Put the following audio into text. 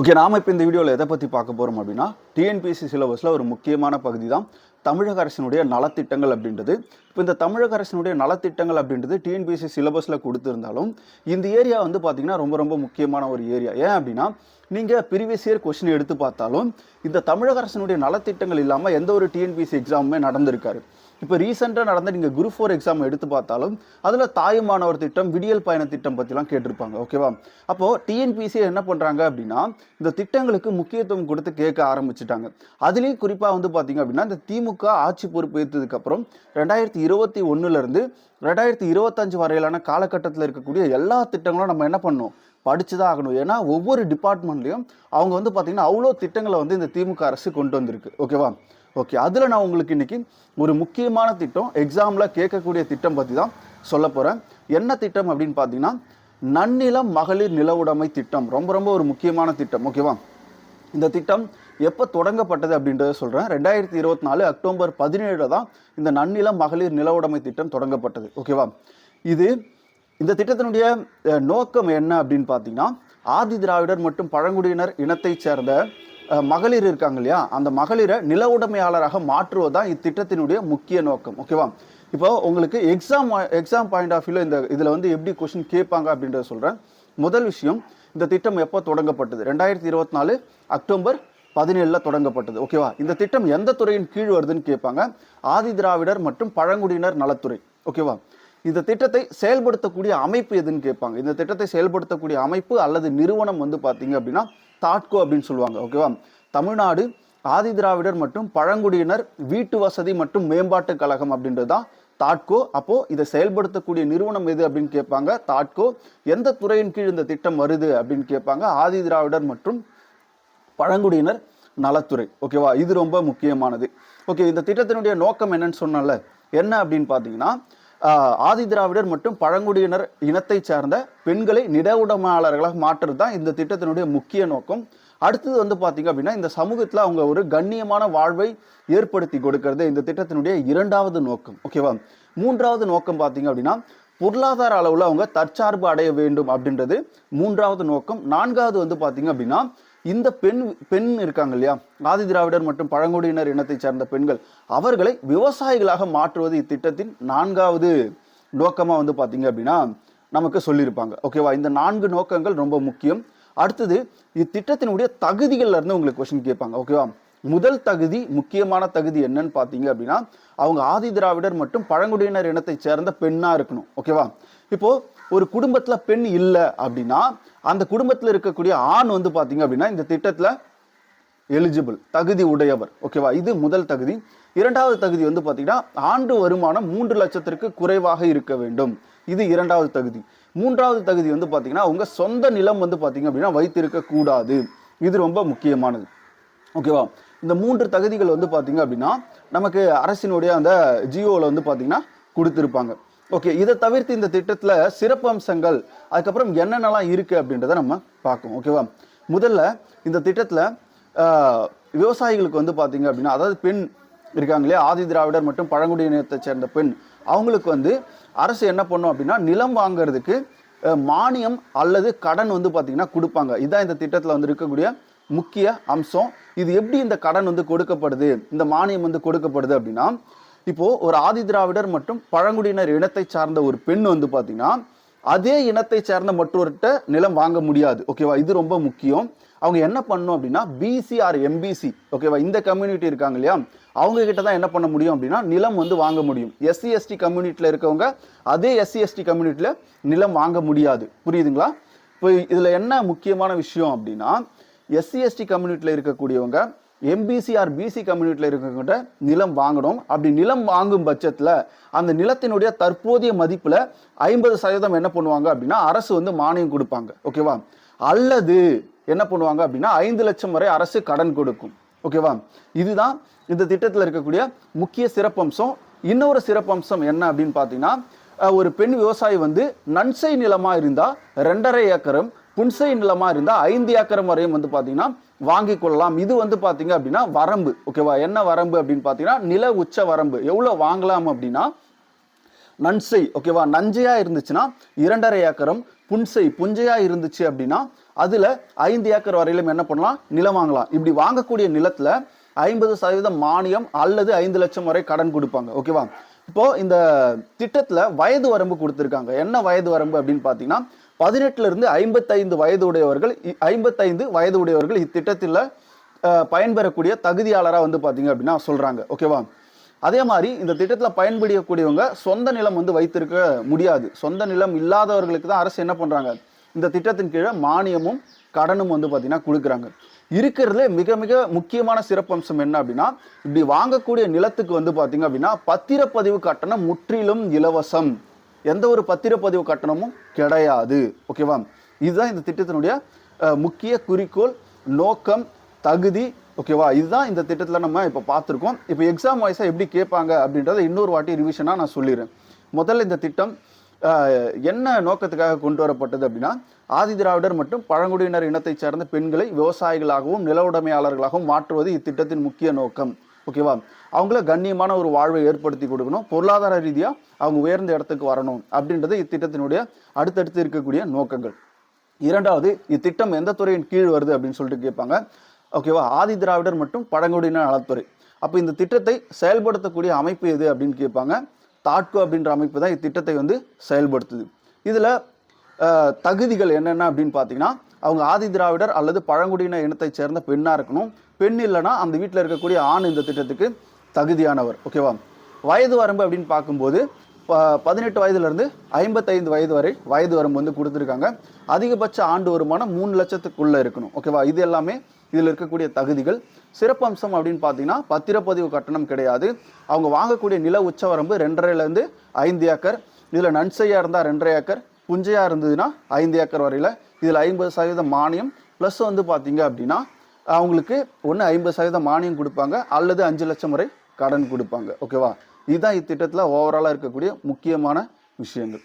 Okay நாம இப்போ இந்த வீடியோவில் எதை பற்றி பார்க்க போகிறோம் அப்படின்னா டிஎன்பிஎஸ்சி சிலபஸில் ஒரு முக்கியமான பகுதி தான் தமிழக அரசினுடைய நலத்திட்டங்கள் அப்படின்றது. இப்போ இந்த தமிழக அரசினுடைய நலத்திட்டங்கள் அப்படின்றது டிஎன்பிஎஸ்சி சிலபஸில் கொடுத்துருந்தாலும் இந்த ஏரியா வந்து பார்த்திங்கன்னா ரொம்ப ரொம்ப முக்கியமான ஒரு ஏரியா. ஏன் அப்படின்னா நீங்கள் ப்ரீவியஸ் இயர் கொஸ்டின் எடுத்து பார்த்தாலும் இந்த தமிழக அரசினுடைய நலத்திட்டங்கள் இல்லாமல் எந்த ஒரு டிஎன்பிஎஸ்சி எக்ஸாமுமே நடந்திருக்காரு இப்போ ரீசெண்டாக நடந்த நீங்கள் குரூப் ஃபோர் எக்ஸாம் எடுத்து பார்த்தாலும் அதில் தாயுமானவர் திட்டம் விடியல் பயண திட்டம் பற்றிலாம் கேட்டிருப்பாங்க ஓகேவா அப்போது டிஎன்பிசி என்ன பண்ணுறாங்க அப்படின்னா இந்த திட்டங்களுக்கு முக்கியத்துவம் கொடுத்து கேட்க ஆரம்பிச்சிட்டாங்க. அதுலேயும் குறிப்பாக வந்து பார்த்தீங்க அப்படின்னா இந்த திமுக ஆட்சி பொறுப்பேற்றதுக்கப்புறம் ரெண்டாயிரத்தி இருபத்தி ஒன்றுலேருந்து ரெண்டாயிரத்தி இருபத்தஞ்சு வரையிலான காலகட்டத்தில் இருக்கக்கூடிய எல்லா திட்டங்களும் நம்ம என்ன பண்ணணும்? படிச்சு தான் ஆகணும். ஏன்னா ஒவ்வொரு டிபார்ட்மெண்ட்லேயும் அவங்க வந்து பார்த்திங்கன்னா அவ்வளோ திட்டங்களை வந்து இந்த திமுக அரசு கொண்டு வந்திருக்கு ஓகேவா ஓகே அதில் நான் உங்களுக்கு இன்னைக்கு ஒரு முக்கியமான திட்டம் எக்ஸாமில் கேட்கக்கூடிய திட்டம் பற்றி தான் சொல்ல போகிறேன் என்ன திட்டம் அப்படின்னு பார்த்தீங்கன்னா நன்னிலம் மகளிர் நில உடைமை திட்டம். ரொம்ப ரொம்ப ஒரு முக்கியமான திட்டம் ஓகேவா இந்த திட்டம் எப்போ தொடங்கப்பட்டது அப்படின்றத சொல்கிறேன் ரெண்டாயிரத்தி இருபத்தி நாலு அக்டோபர் பதினேழில் தான் இந்த நன்னிலம் மகளிர் நில உடைமை திட்டம் தொடங்கப்பட்டது ஓகேவா இது இந்த திட்டத்தினுடைய நோக்கம் என்ன அப்படின்னு பார்த்தீங்கன்னா ஆதி திராவிடர் மற்றும் பழங்குடியினர் இனத்தைச் சேர்ந்த மகளிர் இருக்காங்க இல்லையா அந்த மகளிரை நில உடைமையாளராக மாற்றுவதுதான் இத்திட்டத்தினுடைய முக்கிய நோக்கம் ஓகேவா இப்போ உங்களுக்கு எக்ஸாம் எக்ஸாம் பாயிண்ட் ஆஃப் வியூவில் இந்த இதில் வந்து எப்படி கொஷின் கேட்பாங்க அப்படின்றத சொல்கிறேன் முதல் விஷயம் இந்த திட்டம் எப்போ தொடங்கப்பட்டது? ரெண்டாயிரத்தி இருபத்தி நாலு அக்டோபர் பதினேழில் தொடங்கப்பட்டது ஓகேவா இந்த திட்டம் எந்த துறையின் கீழ் வருதுன்னு கேட்பாங்க? ஆதி திராவிடர் மற்றும் பழங்குடியினர் நலத்துறை ஓகேவா இந்த திட்டத்தை செயல்படுத்தக்கூடிய அமைப்பு எதுன்னு கேட்பாங்க. இந்த திட்டத்தை செயல்படுத்தக்கூடிய அமைப்பு அல்லது நிறுவனம் வந்து பார்த்தீங்க அப்படின்னா தாட்கோ அப்படின்னு சொல்லுவாங்க ஓகேவா தமிழ்நாடு ஆதி திராவிடர் மற்றும் பழங்குடியினர் வீட்டு வசதி மற்றும் மேம்பாட்டு கழகம் அப்படின்றது தான் தாட்கோ. அப்போ இதை செயல்படுத்தக்கூடிய நிறுவனம் எது அப்படின்னு கேட்பாங்க தாட்கோ. எந்த துறையின் கீழ் இந்த திட்டம் வருது அப்படின்னு கேட்பாங்க ஆதி திராவிடர் மற்றும் பழங்குடியினர் நலத்துறை ஓகேவா இது ரொம்ப முக்கியமானது. ஓகே இந்த திட்டத்தினுடைய நோக்கம் என்னன்னு சொன்னால என்ன அப்படின்னு பார்த்தீங்கன்னா ஆதி திராவிடர் மற்றும் பழங்குடியினர் இனத்தை சார்ந்த பெண்களை நில மாற்றுறது தான் இந்த திட்டத்தினுடைய முக்கிய நோக்கம். அடுத்தது வந்து பார்த்தீங்க அப்படின்னா இந்த சமூகத்தில் அவங்க ஒரு கண்ணியமான வாழ்வை ஏற்படுத்தி கொடுக்கறது இந்த திட்டத்தினுடைய இரண்டாவது நோக்கம். ஓகேவா மூன்றாவது நோக்கம் பார்த்தீங்க அப்படின்னா பொருளாதார அளவில் அவங்க தற்சார்பு அடைய வேண்டும் அப்படின்றது மூன்றாவது நோக்கம். நான்காவது வந்து பார்த்தீங்க அப்படின்னா இந்த பெண் பெண் இருக்காங்க இல்லையா? ஆதி திராவிடர் மற்றும் பழங்குடியினர் இனத்தை சார்ந்த பெண்கள் அவர்களை விவசாயிகளாக மாற்றுவது இத்திட்டத்தின் நான்காவது நோக்கமாக வந்து பார்த்தீங்க அப்படின்னா நமக்கு சொல்லியிருப்பாங்க. ஓகேவா இந்த நான்கு நோக்கங்கள் ரொம்ப முக்கியம். அடுத்தது இத்திட்டத்தினுடைய தகுதிகள்ல இருந்து உங்களுக்கு கொஸ்டின் கேட்பாங்க. ஓகேவா முதல் தகுதி முக்கியமான தகுதி என்னன்னு பார்த்தீங்க அப்படின்னா அவங்க ஆதி திராவிடர் மற்றும் பழங்குடியினர் இனத்தை சேர்ந்த பெண்ணாக இருக்கணும். ஓகேவா இப்போ ஒரு குடும்பத்துல பெண் இல்லை அப்படின்னா அந்த குடும்பத்துல இருக்கக்கூடிய ஆண் வந்து பார்த்தீங்க அப்படின்னா இந்த திட்டத்துல எலிஜிபிள் தகுதி உடையவர். ஓகேவா இது முதல் தகுதி. இரண்டாவது தகுதி வந்து பார்த்தீங்கன்னா ஆண்டு வருமானம் மூன்று லட்சத்திற்கு குறைவாக இருக்க வேண்டும். இது இரண்டாவது தகுதி. மூன்றாவது தகுதி வந்து பார்த்தீங்கன்னா உங்க சொந்த நிலம் வந்து பார்த்தீங்க அப்படின்னா வைத்திருக்க கூடாது. இது ரொம்ப முக்கியமானது. ஓகேவா இந்த மூன்று தகுதிகள் வந்து பார்த்தீங்க அப்படின்னா நமக்கு அரசினுடைய அந்த ஜியோவில் வந்து பார்த்தீங்கன்னா கொடுத்துருப்பாங்க. ஓகே இதை தவிர்த்து இந்த திட்டத்தில் சிறப்பு அம்சங்கள் அதுக்கப்புறம் என்னென்னலாம் இருக்குது அப்படின்றத நம்ம பார்க்கும் ஓகேவா முதல்ல இந்த திட்டத்தில் விவசாயிகளுக்கு வந்து பார்த்திங்க அப்படின்னா அதாவது பெண் இருக்காங்க இல்லையா? ஆதி திராவிடர் மற்றும் பழங்குடியினத்தை சேர்ந்த பெண் அவங்களுக்கு வந்து அரசு என்ன பண்ணும் அப்படின்னா நிலம் வாங்குறதுக்கு மானியம் அல்லது கடன் வந்து பார்த்திங்கன்னா கொடுப்பாங்க. இதுதான் இந்த திட்டத்தில் வந்து இருக்கக்கூடிய முக்கிய அம்சம். இது எப்படி இந்த கடன் வந்து கொடுக்கப்படுது? இந்த மானியம் வந்து கொடுக்கப்படுது அப்படின்னா இப்போது ஒரு ஆதி திராவிடர் மற்றும் பழங்குடியினர் இனத்தை சார்ந்த ஒரு பெண் வந்து பார்த்தீங்கன்னா அதே இனத்தை சேர்ந்த மற்றொருட்ட நிலம் வாங்க முடியாது. ஓகேவா இது ரொம்ப முக்கியம். அவங்க என்ன பண்ணும் அப்படின்னா பிசி ஆர் எம்பிசி ஓகேவா இந்த கம்யூனிட்டி இருக்காங்க இல்லையா? அவங்க கிட்ட தான் என்ன பண்ண முடியும் அப்படின்னா நிலம் வந்து வாங்க முடியும். எஸ்சி எஸ்டி கம்யூனிட்டியில் இருக்கவங்க அதே எஸ்சி எஸ்டி கம்யூனிட்டியில் நிலம் வாங்க முடியாது. புரியுதுங்களா? இப்போ இதில் என்ன முக்கியமான விஷயம் அப்படின்னா எஸ்சி எஸ்டி கம்யூனிட்டியில் இருக்கக்கூடியவங்க எம்பிசி ஆர் பிசி கம்யூனிட்டியில் இருக்கிறவங்கிட்ட நிலம் வாங்கணும். அப்படி நிலம் வாங்கும் பட்சத்தில் அந்த நிலத்தினுடைய தற்போதைய மதிப்பில் ஐம்பது சதவீதம் என்ன பண்ணுவாங்க அப்படின்னா அரசு வந்து மானியம் கொடுப்பாங்க. ஓகேவா அல்லது என்ன பண்ணுவாங்க அப்படின்னா ஐந்து லட்சம் வரை அரசு கடன் கொடுக்கும். ஓகேவா இதுதான் இந்த திட்டத்தில் இருக்கக்கூடிய முக்கிய சிறப்பம்சம். இன்னொரு சிறப்பம்சம் என்ன அப்படின்னு பார்த்தீங்கன்னா ஒரு பெண் விவசாயி வந்து நன்சை நிலமாக இருந்தால் ரெண்டரை ஏக்கரம் புன்சை நிலமாக இருந்தால் ஐந்து ஏக்கரம் வரையும் வந்து பார்த்தீங்கன்னா வாங்கி கொள்ளலாம். இது வந்து பார்த்தீங்க அப்படின்னா வரம்பு. ஓகேவா என்ன வரம்பு அப்படின்னு பார்த்தீங்கன்னா நில உச்ச வரம்பு. எவ்வளோ வாங்கலாம் அப்படின்னா நன்சை ஓகேவா நஞ்சையா இருந்துச்சுன்னா இரண்டரை ஏக்கரம் புன்சை புஞ்சையா இருந்துச்சு அப்படின்னா அதில் ஐந்து ஏக்கர் வரையிலும் என்ன பண்ணலாம்? நிலம் வாங்கலாம். இப்படி வாங்கக்கூடிய நிலத்தில் ஐம்பது சதவீதம் மானியம் அல்லது ஐந்து லட்சம் வரை கடன் கொடுப்பாங்க. ஓகேவா இப்போ இந்த திட்டத்தில் வயது வரம்பு கொடுத்துருக்காங்க. என்ன வயது வரம்பு அப்படின்னு பார்த்தீங்கன்னா பதினெட்டுல இருந்து ஐம்பத்தைந்து வயது உடையவர்கள் இ- ஐம்பத்தைந்து வயது உடையவர்கள் இத்திட்டத்தில் பயன்பெறக்கூடிய தகுதியாளராக வந்து பார்த்தீங்க அப்படின்னா சொல்றாங்க. ஓகேவா அதே மாதிரி இந்த திட்டத்தில் பயன்படக்கூடியவங்க சொந்த நிலம் வந்து வைத்திருக்க முடியாது. சொந்த நிலம் இல்லாதவர்களுக்கு தான் அரசு என்ன பண்ணுறாங்க இந்த திட்டத்தின் கீழே மானியமும் கடனும் வந்து பார்த்தீங்கன்னா கொடுக்குறாங்க. இருக்கிறதுல மிக மிக முக்கியமான சிறப்பம்சம் என்ன அப்படின்னா இப்படி வாங்கக்கூடிய நிலத்துக்கு வந்து பார்த்தீங்க அப்படின்னா பத்திரப்பதிவு கட்டணம் முற்றிலும் இலவசம். எந்த ஒரு பத்திரப்பதிவு கட்டணமும் கிடையாது. ஓகேவா இதுதான் இந்த திட்டத்தினுடைய முக்கிய குறிக்கோள் நோக்கம் தகுதி. ஓகேவா இதுதான் இந்த திட்டத்தில் நம்ம இப்போ பார்த்துருக்கோம் இப்போ எக்ஸாம் வாய்ஸாக எப்படி கேட்பாங்க அப்படின்றத இன்னொரு வாட்டி ரிவிஷனாக நான் சொல்லிடுறேன். முதல்ல இந்த திட்டம் என்ன நோக்கத்துக்காக கொண்டு வரப்பட்டது அப்படின்னா ஆதி திராவிடர் மற்றும் பழங்குடியினர் இனத்தைச் சேர்ந்த பெண்களை விவசாயிகளாகவும் நில உடைமையாளர்களாகவும் மாற்றுவது இத்திட்டத்தின் முக்கிய நோக்கம். ஓகேவா அவங்கள கண்ணியமான ஒரு வாழ்வை ஏற்படுத்தி கொடுக்கணும். பொருளாதார ரீதியாக அவங்க உயர்ந்த இடத்துக்கு வரணும் அப்படின்றது இத்திட்டத்தினுடைய அடுத்தடுத்து இருக்கக்கூடிய நோக்கங்கள். இரண்டாவது இத்திட்டம் எந்த துறையின் கீழ் வருது அப்படின்னு சொல்லிட்டு கேட்பாங்க. ஓகேவா ஆதி திராவிடர் மற்றும் பழங்குடியினர் நலத்துறை. அப்போ இந்த திட்டத்தை செயல்படுத்தக்கூடிய அமைப்பு எது அப்படின்னு கேட்பாங்க. தாட்கோ அப்படின்ற அமைப்பு தான் இத்திட்டத்தை வந்து செயல்படுத்துது. இதில் தகுதிகள் என்னென்ன அப்படின்னு பார்த்தீங்கன்னா அவங்க ஆதி திராவிடர் அல்லது பழங்குடியின இனத்தைச் சேர்ந்த பெண்ணாக இருக்கணும். பெண் இல்லைன்னா அந்த வீட்டில் இருக்கக்கூடிய ஆண் இந்த திட்டத்துக்கு தகுதியானவர். ஓகேவா வயது வரம்பு அப்படின்னு பார்க்கும்போது ப- பதினெட்டு வயதுலேருந்து ஐம்பத்தைந்து வயது வரை வயது வரம்பு வந்து கொடுத்துருக்காங்க. அதிகபட்ச ஆண்டு வருமானம் மூணு லட்சத்துக்குள்ளே இருக்கணும். ஓகேவா இது எல்லாமே இதில் இருக்கக்கூடிய தகுதிகள். சிறப்பம்சம் அப்படின்னு பார்த்தீங்கன்னா பத்திரப்பதிவு கட்டணம் கிடையாது. அவங்க வாங்கக்கூடிய நில உச்சவரம்பு ரெண்டரைலேருந்து ஐந்து ஏக்கர். இதில் நன்சையாக இருந்தால் ரெண்டரை ஏக்கர். புஞ்சையாக இருந்ததுன்னா ஐந்து ஏக்கர் வரையில் இதில் ஐம்பது சதவீதம் மானியம். ப்ளஸ் வந்து பார்த்தீங்க அப்படின்னா அவங்களுக்கு ஒன்று ஐம்பது சதவீதம் மானியம் கொடுப்பாங்க அல்லது அஞ்சு லட்சம் வரை கடன் கொடுப்பாங்க. ஓகேவா இதுதான் இத்திட்டத்தில் ஓவராலாக இருக்கக்கூடிய முக்கியமான விஷயங்கள்.